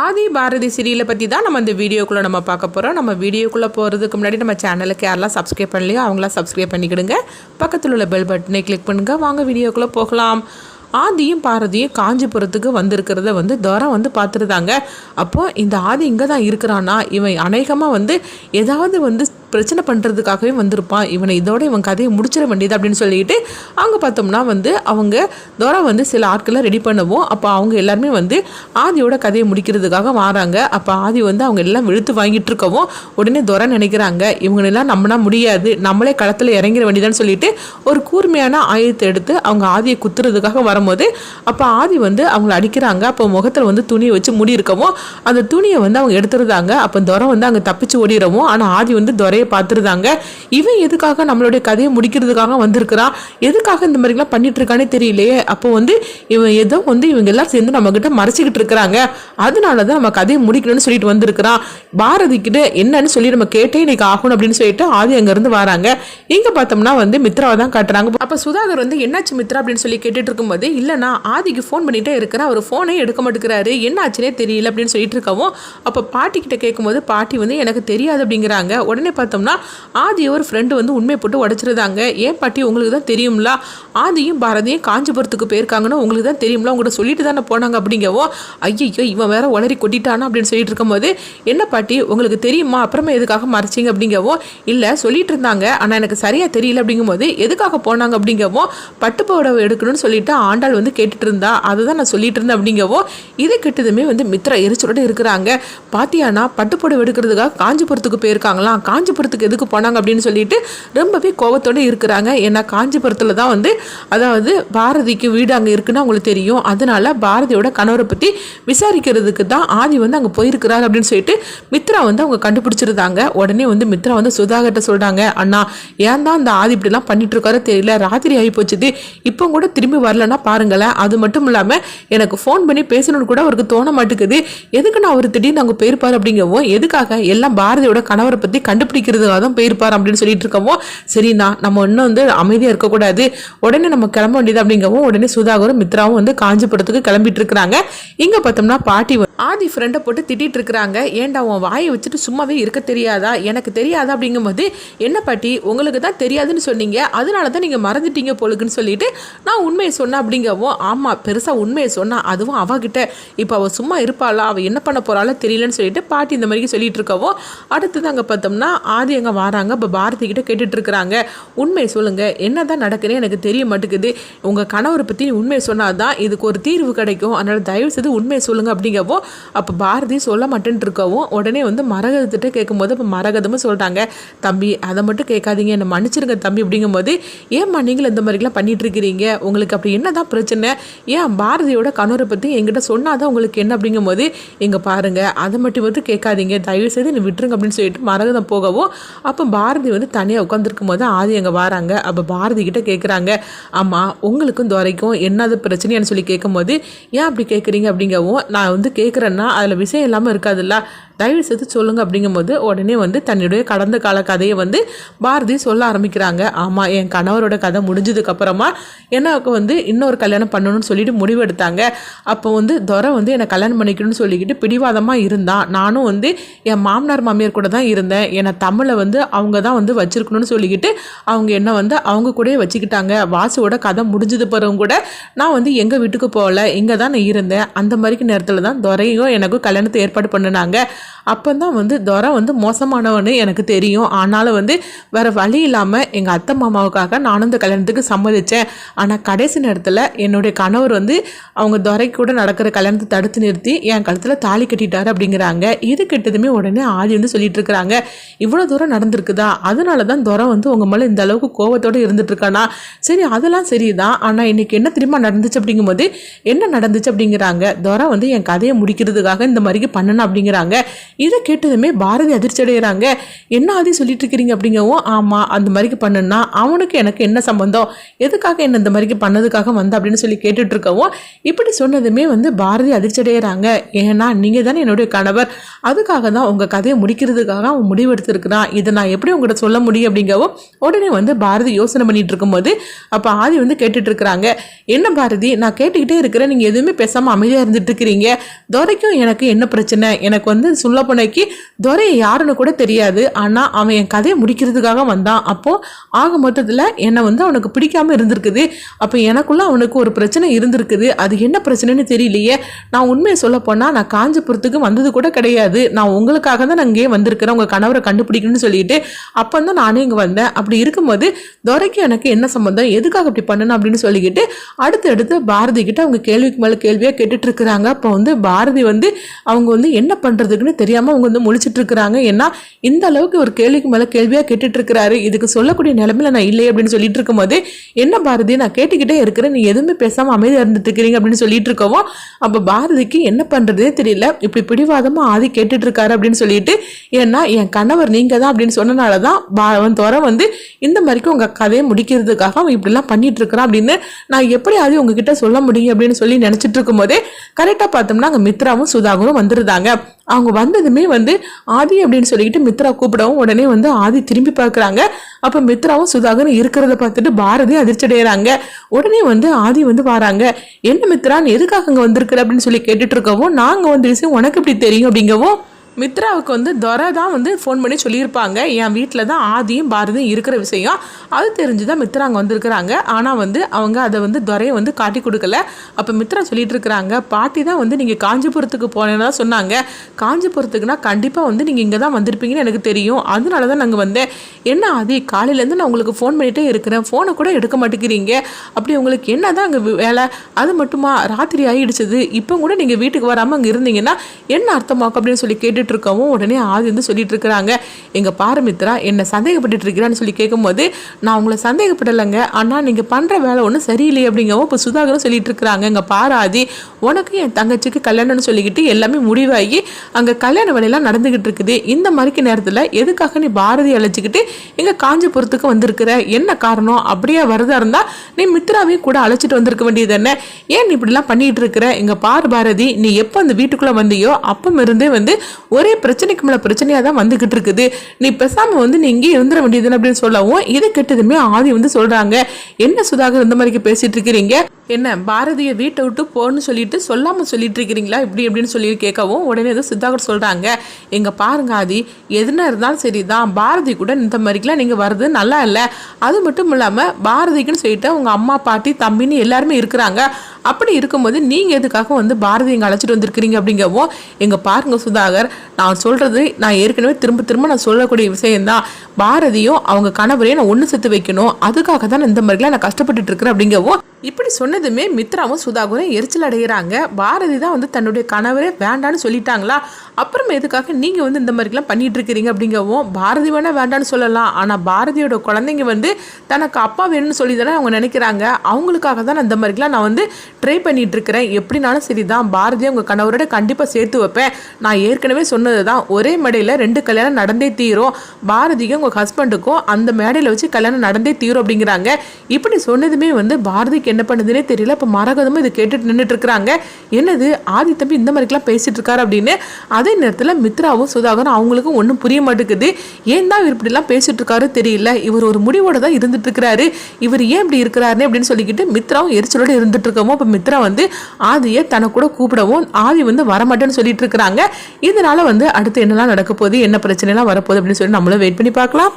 ஆதி பாரதி சீரியலை பற்றி தான் நம்ம இந்த வீடியோக்குள்ளே நம்ம பார்க்க போகிறோம் நம்ம வீடியோக்குள்ளே போகிறதுக்கு முன்னாடி நம்ம சேனலுக்கு யாரெல்லாம் சப்ஸ்கிரைப் பண்ணலையோ அவங்களாம் சப்ஸ்கிரைப் பண்ணிக்கிடுங்க. பக்கத்தில் உள்ள பெல் பட்டனை கிளிக் பண்ணுங்கள் வாங்க வீடியோக்குள்ளே போகலாம். ஆதியும் பாரதியும் காஞ்சிபுரத்துக்கு வந்திருக்கிறத வந்து துரை வந்து பார்த்துருந்தாங்க. அப்போது இந்த ஆதி இங்கே தான் இருக்கிறான்னா இவன் அநேகமாக வந்து ஏதாவது வந்து பிரச்சனை பண்ணுறதுக்காகவே வந்திருப்பான். இவனை இதோட இவன் கதையை முடிச்சிட வேண்டியது அப்படின்னு சொல்லிட்டு அவங்க பார்த்தோம்னா வந்து அவங்க தோரா வந்து சில ஆட்களை ரெடி பண்ணவும். அப்போ அவங்க எல்லாருமே வந்து ஆதியோட கதையை முடிக்கிறதுக்காக வராங்க. அப்போ ஆதி வந்து அவங்க எல்லாம் வெளுத்து வாங்கிட்டு இருக்கவும் உடனே துரை நினைக்கிறாங்க இவங்களெல்லாம் நம்மனா முடியாது. நம்மளே களத்தில் இறங்கிட வேண்டியதான்னு சொல்லிட்டு ஒரு கூர்மையான ஆயுதத்தை எடுத்து அவங்க ஆதியை குத்துறதுக்காக வரும்போது அப்போ ஆதி வந்து அவங்கள அடிக்கிறாங்க. அப்போ முகத்தில் வந்து துணியை வச்சு முடி இருக்கவும் அந்த துணியை வந்து அவங்க எடுத்துருந்தாங்க. அப்போ துரை வந்து அங்கே தப்பிச்சு ஓடிடவும் ஆனால் ஆதி வந்து துரையை பார்த்துருந்தாங்க இவன் எதுக்காக நம்மளுடைய கதையை முடிக்கிறதுக்காக வந்திருக்கிறான் எதுக்காக இந்த மாதிரிலாம் பண்ணிட்டு இருக்கானே தெரியலையே. அப்போ வந்து இவன் ஏதோ வந்து இவங்க எல்லாம் சேர்ந்து நம்ம கிட்ட மறைச்சிக்கிட்டு இருக்கிறாங்க. அதனால தான் நம்ம கதையை முடிக்கணும்னு சொல்லிட்டு வந்திருக்கிறான் பாரதி கிட்ட என்னன்னு சொல்லி நம்ம கேட்டே இன்னைக்கு ஆகணும் அப்படின்னு சொல்லிட்டு ஆதி அங்கேருந்து வராங்க. இங்க பார்த்தோம்னா வந்து மித்ராவை தான் காட்டுறாங்க. அப்போ சுதாகர் வந்து என்னாச்சு மித்ரா? அப்படின்னு சொல்லி கேட்டுட்டு இருக்கும்போது இல்லைனா ஆதிக்கு ஃபோன் பண்ணிட்டே இருக்கிறேன் அவர் ஃபோனே எடுக்க மாட்டேங்கிறாரு. என்னாச்சுனே தெரியல. அப்படின்னு சொல்லிட்டு இருக்கவும் அப்போ பாட்டி கிட்ட கேட்கும்போது பாட்டி வந்து எனக்கு தெரியாது அப்படிங்கிறாங்க. உடனே பார்த்து பார்த்தோம்னா ஆதி ஒரு ஃப்ரெண்டு வந்து உண்மை போட்டு உடச்சிருந்தாங்க. ஏன் பாட்டி உங்களுக்கு தான் தெரியும்ல? ஆதியும் பாரதியும் காஞ்சிபுரத்துக்கு போயிருக்காங்கன்னு உங்களுக்கு தான் தெரியும்ல? உங்கள்கிட்ட சொல்லிட்டு தானே போனாங்க அப்படிங்கவோ? ஐயோ இவன் வேற உளறி கொட்டிட்டானா அப்படின்னு சொல்லிட்டு இருக்கும்போது என்ன பாட்டி உங்களுக்கு தெரியுமா? அப்புறமா எதுக்காக மறைச்சிங்க அப்படிங்கவோ? இல்லை சொல்லிட்டு இருந்தாங்க. ஆனால் எனக்கு சரியாக தெரியல அப்படிங்கும்போது எதுக்காக போனாங்க அப்படிங்கவோ பட்டு புடவை எடுக்கணும்னு சொல்லிட்டு ஆண்டாள் வந்து கேட்டுட்டு இருந்தா. அதை தான் நான் சொல்லிட்டு இருந்தேன் அப்படிங்கவோ இது கிட்டதுமே வந்து மித்ரா எரிச்சலோட இருக்கிறாங்க. பாத்தியானா பட்டு புடவை எடுக்கிறதுக்காக காஞ்சிபுரத்துக்கு போயிருக்காங்களாம். காஞ்சிபுரம் காஞ்சிபுரத்துக்கு எதுக்கு போனாங்க அப்படின்னு சொல்லிட்டு ரொம்பவே கோபத்தோடு இருக்கிறாங்க. ஏன்னா காஞ்சிபுரத்தில் தான் வந்து அதாவது பாரதிக்கு வீடு அங்கே இருக்குன்னு அவங்களுக்கு தெரியும். அதனால பாரதியோட கணவரை பற்றி விசாரிக்கிறதுக்கு தான் ஆதி வந்து அங்கே போயிருக்கிறார் அப்படின்னு சொல்லிட்டு மித்ரா வந்து அவங்க கண்டுபிடிச்சிருந்தாங்க. உடனே வந்து மித்ரா வந்து சுதாகர்கிட்ட சொல்கிறாங்க அண்ணா ஏன் தான் அந்த ஆதி இப்படிலாம் பண்ணிட்டு இருக்காரோ தெரியல. ராத்திரி ஆகி போச்சுது இப்போ கூட திரும்பி வரலன்னா பாருங்களேன். அது மட்டும் இல்லாமல் எனக்கு ஃபோன் பண்ணி பேசணும்னு கூட அவருக்கு தோண மாட்டேங்குது. எதுக்கு நான் அவர் திடீர்னு அங்கே போயிருப்பார் அப்படிங்கவும் எதுக்காக எல்லாம் பாரதியோட கணவரை பற்றி கண்டுபிடிக்கிறதுக்காக தான் போயிருப்பார் அப்படின்னு சொல்லிட்டு இருக்கவும் சரிண்ணா நம்ம இன்னும் வந்து அமைதியாக இருக்கக்கூடாது. உடனே நம்ம கிளம்ப வேண்டியது அப்படிங்கவும் உடனே சுதாகரும் மித்ராவும் வந்து காஞ்சிபுரத்துக்கு கிளம்பிட்டு இருக்கிறாங்க இங்கே பார்த்தோம்னா பாட்டி ஆதி ஃப்ரெண்டை போட்டு திட்டிட்டு இருக்கிறாங்க ஏன்டா உன் வாயை வச்சுட்டு சும்மாவே இருக்க தெரியாதா? எனக்கு தெரியாதா அப்படிங்கும்போது என்ன பாட்டி உங்களுக்கு தான் தெரியாதுன்னு சொன்னீங்க. அதனால தான் நீங்கள் மறந்துட்டீங்க போலுக்குன்னு சொல்லிட்டு நான் உண்மையை சொன்னேன் அப்படிங்கவும் ஆமாம் பெருசாக உண்மையை சொன்னால் அதுவும் அவகிட்ட. இப்போ அவள் சும்மா இருப்பாளா? அவள் என்ன பண்ண போகிறாளோ தெரியலன்னு சொல்லிட்டு பாட்டி இந்த மாதிரி சொல்லிட்டு இருக்கவும் அடுத்தது அங்கே பார்த்தோம்னா ஆதி அங்கே வராங்க. இப்போ பாரதி கிட்ட கேட்டுட்ருக்குறாங்க. உண்மை உண்மையை என்ன என்னதான் நடக்குதுன்னு எனக்கு தெரிய மாட்டேங்குது. உங்கள் கணவரை பற்றி உண்மை சொன்னால் தான் இதுக்கு ஒரு தீர்வு கிடைக்கும். அதனால் தயவு செய்து உண்மையை சொல்லுங்கள் அப்படிங்கவோ அப்போ பாரதி சொல்ல மாட்டேன்ட்டு இருக்கவும் உடனே வந்து மரகதத்திட்ட கேட்கும்போது இப்போ மரகதமும் சொல்லிட்டாங்க தம்பி அதை மட்டும் கேட்காதீங்க. என்னை மன்னிச்சிருங்க தம்பி அப்படிங்கும்போது ஏம்மா நீங்களும் இந்த மாதிரிலாம் பண்ணிகிட்ருக்கிறீங்க உங்களுக்கு அப்படி என்னதான் பிரச்சனை? ஏன் பாரதியோட கணவரை பற்றி எங்கிட்ட சொன்னால் தான் உங்களுக்கு என்ன? அப்படிங்கும்போது இங்கே பாருங்க. அதை மட்டும் மட்டும் கேட்காதீங்க. தயவு செய்து நீ விட்டுருங்க அப்படின்னு சொல்லிட்டு மரகதம் போகவும் அப்போ பாரதி வந்து தனியாக உட்காந்துருக்கும் போது ஆதி அங்கே வராங்க. அப்போ பாரதி கிட்ட கேட்குறாங்க அம்மா உங்களுக்கும் துறைக்கும் என்னது பிரச்சனையான சொல்லி கேட்கும்போது ஏன் அப்படி கேட்குறீங்க அப்படிங்கவும் நான் வந்து கேட்குறேன்னா அதில் விஷயம் இல்லாமல் இருக்காதுல்ல. தயவு செய்து சொல்லுங்கள் அப்படிங்கும்போது உடனே வந்து தன்னுடைய கடந்த கால கதையை வந்து பாரதி சொல்ல ஆரம்பிக்கிறாங்க. ஆமாம் என் கணவரோட கதை முடிஞ்சதுக்கப்புறமா எனக்கு வந்து இன்னொரு கல்யாணம் பண்ணணும்னு சொல்லிட்டு முடிவு எடுத்தாங்க. அப்போ வந்து துரை வந்து என்னை கல்யாணம் பண்ணிக்கணும்னு சொல்லிக்கிட்டு பிடிவாதமாக இருந்தான். நானும் வந்து என் மாமனார் மாமியார் கூட தான் இருந்தேன். என்னை தமிழை வந்து அவங்க தான் வந்து வச்சுருக்கணும்னு சொல்லிக்கிட்டு அவங்க என்ன வந்து அவங்க கூடயே வச்சுக்கிட்டாங்க. வாசுவோட கதை முடிஞ்சது பிறகு கூட நான் வந்து எங்கள் வீட்டுக்கு போகல இங்கே தான் நான் இருந்தேன். அந்த மாதிரிக்கு நேரத்தில் தான் துரையும் எனக்கும் கல்யாணத்தை ஏற்பாடு பண்ணினாங்க. அப்போ தான் வந்து துரை வந்து மோசமானவன்னு எனக்கு தெரியும். ஆனாலும் வந்து வேறு வழி இல்லாமல் எங்கள் அத்தை மாமாவுக்காக நானும் இந்த கல்யாணத்துக்கு சம்மதித்தேன் ஆனால் கடைசி நேரத்தில் என்னுடைய கணவர் வந்து அவங்க துரை கூட நடக்கிற கல்யாணத்தை தடுத்து நிறுத்தி என் கழுத்தில் தாலி கட்டிட்டாரு அப்படிங்கிறாங்க. இது கெட்டதுமே உடனே ஆதி வந்து சொல்லிட்டு இருக்கிறாங்க. இவ்வளோ தூரம் நடந்திருக்குதா? அதனால தான் துரை வந்து உங்கள் மேலே இந்த அளவுக்கு கோவத்தோடு இருந்துட்டு இருக்கானா? சரி அதெல்லாம் சரிதான். ஆனால் இன்னைக்கு என்ன திரும்ப நடந்துச்சு அப்படிங்கும்போது என்ன நடந்துச்சு அப்படிங்கிறாங்க. துரை வந்து என் கதையை முடிக்கிறதுக்காக இந்த மாதிரி பண்ணணும் அப்படிங்கிறாங்க. இதை கேட்டதுமே பாரதி அதிர்ச்சி அடைகிறாங்க என்ன ஆதி சொல்லிட்டு இருக்கிறீங்க அப்படிங்கவும் ஆமாம் அந்த மாதிரிக்கு பண்ணுன்னா அவனுக்கு எனக்கு என்ன சம்பந்தம்? எதுக்காக என்ன இந்த மாதிரிக்கு பண்ணதுக்காக வந்த அப்படின்னு சொல்லி கேட்டுட்டு இருக்கவும் இப்படி சொன்னதுமே வந்து பாரதி அதிர்ச்சி அடைகிறாங்க ஏன்னா நீங்கள் தானே என்னுடைய கணவர். அதுக்காக தான் உங்கள் கதையை முடிக்கிறதுக்காக அவன் முடிவெடுத்திருக்கிறான் இதை நான் எப்படி உங்கள்கிட்ட சொல்ல முடியும் அப்படிங்கவும் உடனே வந்து பாரதி யோசனை பண்ணிட்டு இருக்கும்போது அப்போ ஆதி வந்து கேட்டுட்டு இருக்கிறாங்க என்ன பாரதி நான் கேட்டுக்கிட்டே இருக்கிறேன். நீங்கள் எதுவுமே பேசாமல் அமைதியாக இருந்துட்டு இருக்கிறீங்க. துரைக்கும் எனக்கு என்ன பிரச்சனை? எனக்கு வந்து சொல்ல போனைக்கு துரை யாருன்னு கூட தெரியாது. ஆனால் அவன் என் கதையை முடிக்கிறதுக்காக வந்தான். அப்போது ஆக மொத்தத்தில் என்னை வந்து அவனுக்கு பிடிக்காம இருந்திருக்குது. அப்போ எனக்குள்ள அவனுக்கு ஒரு பிரச்சனை இருந்திருக்குது. அது என்ன பிரச்சனைன்னு தெரியலையே. நான் உண்மையை சொல்ல போனால் நான் காஞ்சிபுரத்துக்கு வந்தது கூட கிடையாது. நான் உங்களுக்காக தான் நான் இங்கேயே வந்திருக்கிறேன். உங்கள் கணவரை கண்டுபிடிக்கணும்னு சொல்லிட்டு அப்போ தான் நானே இங்கே வந்தேன். அப்படி இருக்கும்போது துரைக்கு எனக்கு என்ன சம்மந்தம் எதுக்காக இப்படி பண்ணணும் அப்படின்னு சொல்லிக்கிட்டு அடுத்து அடுத்து பாரதி கிட்ட அவங்க கேள்விக்கு மேலே கேள்வியாக கேட்டுட்டு இருக்கிறாங்க. அப்போ வந்து பாரதி வந்து அவங்க வந்து என்ன பண்ணுறதுக்குன்னு தெரியாமல் அவங்க வந்து முழிச்சிட்டு இருக்கிறாங்க ஏன்னா இந்த அளவுக்கு ஒரு கேள்விக்கு மேலே கேள்வியாக கேட்டுட்டு இருக்கிறாரு இதுக்கு சொல்லக்கூடிய நிலைமையில நான் இல்லை அப்படின்னு சொல்லிட்டு இருக்கும்போது என்ன பாரதி நான் கேட்டுக்கிட்டே இருக்கிறேன். நீ எதுவுமே பேசாமல் அமைதியாக இருந்துட்டு இருக்கிறீங்க அப்படின்னு சொல்லிட்டு இருக்கவும் அப்போ பாரதிக்கு என்ன பண்ணுறதே தெரியல. இப்படி பிடிவாதமாக ஆதி கேட்டுட்டு இருக்காரு அப்படின்னு சொல்லிட்டு ஏன்னா என் கணவர் நீங்கள் தான் அப்படின்னு சொன்னனால தான் பா அவன் துறை வந்து இந்த மாதிரிக்கு உங்கள் கதையை முடிக்கிறதுக்காக அவன் இப்படிலாம் பண்ணிட்டு இருக்கிறான் அப்படின்னு நான் எப்படி ஆதி உங்ககிட்ட சொல்ல முடியும் அப்படின்னு சொல்லி நினச்சிட்டு இருக்கும்போதே கரெக்டாக பார்த்தோம்னா அங்கே மித்ராவும் சுதாகரும் வந்துருந்தாங்க. அவங்க வந்ததுமே வந்து ஆதி அப்படின்னு சொல்லிக்கிட்டு மித்ரா கூப்பிடவும் உடனே வந்து ஆதி திரும்பி பார்க்குறாங்க. அப்போ மித்ராவும் சுதாகரும் இருக்கிறத பார்த்துட்டு பாரதி அதிர்ச்சி அடைகிறாங்க உடனே வந்து ஆதி வந்து வராங்க. என்ன மித்ரா எதுக்காக அங்கே வந்திருக்கிற? அப்படின்னு சொல்லி கேட்டுட்டு இருக்கவும் நாங்கள் வந்து விஷயம் உனக்கு எப்படி தெரியும்? அப்படிங்கவும் மித்ராவுக்கு வந்து துரை தான் வந்து ஃபோன் பண்ணி சொல்லியிருப்பாங்க. என் வீட்டில் தான் ஆதியும் பாரதியும் இருக்கிற விஷயம். அது தெரிஞ்சு தான் மித்ரா அங்கே வந்திருக்கிறாங்க. ஆனால் வந்து அவங்க அதை வந்து துரையை வந்து காட்டி கொடுக்கல. அப்போ மித்ரா சொல்லிட்டு இருக்கிறாங்க பாட்டி தான் வந்து நீங்கள் காஞ்சிபுரத்துக்கு போனேன்னு தான் சொன்னாங்க. காஞ்சிபுரத்துக்குனா கண்டிப்பாக வந்து நீங்கள் இங்கே தான் வந்திருப்பீங்கன்னு எனக்கு தெரியும். அதனால தான் நாங்கள் வந்தேன். என்ன ஆதி காலையிலேருந்து நான் உங்களுக்கு ஃபோன் பண்ணிகிட்டே இருக்கிறேன். ஃபோனை கூட எடுக்க மாட்டேங்கிறீங்க. அப்படி உங்களுக்கு என்ன தான் அங்கே வேலை? அது மட்டுமா? ராத்திரி ஆகிடுச்சது இப்போ கூட நீங்கள் வீட்டுக்கு வராமல் அங்கே இருந்தீங்கன்னா என்ன அர்த்தமாக்கும்? அப்படின்னு சொல்லி கேட்டுட்டு இருக்கவும் உடனே ஆதி வந்து சொல்லிட்டு இருக்கிறாங்க எங்கள் பாரமித்ரா என்னை சந்தேகப்பட்டு இருக்கிறான்னு சொல்லி கேட்கும்போது நான் உங்களை சந்தேகப்படலைங்க. ஆனால் நீங்கள் பண்ணுற வேலை ஒன்றும் சரியில்லை அப்படிங்கவும் இப்போ சுதாகரும் சொல்லிட்டு இருக்கிறாங்க எங்கள் பாராதி உனக்கு என் தங்கச்சிக்கு கல்யாணம்னு சொல்லிக்கிட்டு எல்லாமே முடிவாகி அங்கே கல்யாண வேலையெல்லாம் நடந்துக்கிட்டு இருக்குது இந்த மாதிரிக்கு நேரத்தில் எதுக்காக நீ பாரதி அழைச்சிக்கிட்டு எங்கள் காஞ்சிபுரத்துக்கு வந்திருக்கிற? என்ன காரணம்? அப்படியே வரதா இருந்தால் நீ மித்ராவையும் கூட அழைச்சிட்டு வந்திருக்க வேண்டியது என்ன ஏன் நீ இப்படிலாம் பண்ணிட்டு இருக்கிற எங்கள் பார் பாரதி நீ எப்போ அந்த வீட்டுக்குள்ளே வந்தியோ அப்பமிருந்தே வந்து ஒரே பிரச்சனைக்கு மேலே பிரச்சனையாக தான் வந்துக்கிட்டு இருக்குது. நீ பேசாமல் வந்து நீ இங்கே இருந்துட வேண்டியதுன்னு அப்படின்னு சொல்லவும் இதை கெட்டதுமே ஆதி வந்து சொல்கிறாங்க என்ன சுதாகர் இந்த மாதிரிக்கு பேசிகிட்டு இருக்கிறீங்க? என்ன பாரதியை வீட்டை விட்டு போன்னு சொல்லிட்டு சொல்லாமல் சொல்லிட்டு இருக்கிறீங்களா? இப்படி அப்படின்னு சொல்லி கேட்கவும் உடனே வந்து சுதாகர் சொல்கிறாங்க எங்கள் பாருங்க ஆதி எதுனா இருந்தாலும் சரி தான் பாரதி கூட இந்த மாதிரிக்கெலாம் நீங்கள் வர்றது நல்லா இல்லை. அது மட்டும் இல்லாமல் பாரதிக்குன்னு சொல்லிட்டு உங்கள் அம்மா பாட்டி தம்பின்னு எல்லாருமே இருக்கிறாங்க. அப்படி இருக்கும்போது நீங்கள் எதுக்காக வந்து பாரதி எங்கே அழைச்சிட்டு வந்திருக்கிறீங்க அப்படிங்கவோ எங்கள் பாருங்க சுதாகர் நான் சொல்கிறது நான் ஏற்கனவே திரும்ப திரும்ப நான் சொல்லக்கூடிய விஷயம்தான். பாரதியும் அவங்க கணவரையும் நான் ஒன்று சேர்த்து வைக்கணும். அதுக்காக தான் இந்த மாதிரிலாம் நான் கஷ்டப்பட்டுட்டு இருக்கிறேன் அப்படிங்கவோ இப்படி சொன்னதுமே மித்ராவும் சுதாகரும் எரிச்சல் அடைகிறாங்க. பாரதி தான் வந்து தன்னுடைய கணவரே வேண்டான்னு சொல்லிட்டாங்களா? அப்புறம் எதுக்காக நீங்கள் வந்து இந்த மாதிரிலாம் பண்ணிட்டு இருக்கிறீங்க அப்படிங்கவும் பாரதி வேணால் வேண்டான்னு சொல்லலாம். ஆனால் பாரதியோட குழந்தைங்க வந்து தனக்கு அப்பா வேணும்னு சொல்லி தானே அவங்க நினைக்கிறாங்க. அவங்களுக்காக தான் நான் இந்த மாதிரிலாம் நான் வந்து ட்ரை பண்ணிட்டு இருக்கிறேன். எப்படினாலும் சரி தான் பாரதி உங்கள் கணவரோட கண்டிப்பாக சேர்த்து வைப்பேன். நான் ஏற்கனவே சொன்னது தான் ஒரே மேடையில் ரெண்டு கல்யாணம் நடந்தே தீரும். பாரதிக்கும் உங்கள் ஹஸ்பண்டுக்கும் அந்த மேடையில் வச்சு கல்யாணம் நடந்தே தீரும் அப்படிங்கிறாங்க. இப்படி சொன்னதுமே வந்து பாரதிக்கு என்ன பண்ணுதுன்னே தெரியல. இப்போ மரகதமும் இதை கேட்டுட்டு நின்றுட்டு இருக்கிறாங்க என்னது? ஆதி தம்பி இந்த மாதிரிக்கெல்லாம் பேசிட்டு இருக்காரு அப்படின்னு. அதே நேரத்தில் மித்ராவும் சுதாகரும் அவங்களுக்கும் ஒன்றும் புரிய மாட்டேங்குது. ஏன் தான் இவர் இப்படிலாம் பேசிட்டு இருக்காரு தெரியல. இவர் ஒரு முடிவோட தான் இருந்துட்டு இருக்கிறாரு இவர் ஏன் இப்படி இருக்கிறாருன்னு அப்படின்னு சொல்லிக்கிட்டு மித்ராவும் எரிச்சலோட இருந்துட்டு இருக்கவும் இப்போ மித்ரா வந்து ஆதியை தனக்கு கூட கூப்பிடவும் ஆதி வந்து வரமாட்டேன்னு சொல்லிட்டு இருக்கிறாங்க இதனால வந்து அடுத்து என்னெல்லாம் நடக்க போகுது? என்ன பிரச்சனைலாம் வரப்போகுது? அப்படின்னு சொல்லி நம்மளும் வெயிட் பண்ணி பார்க்கலாம்.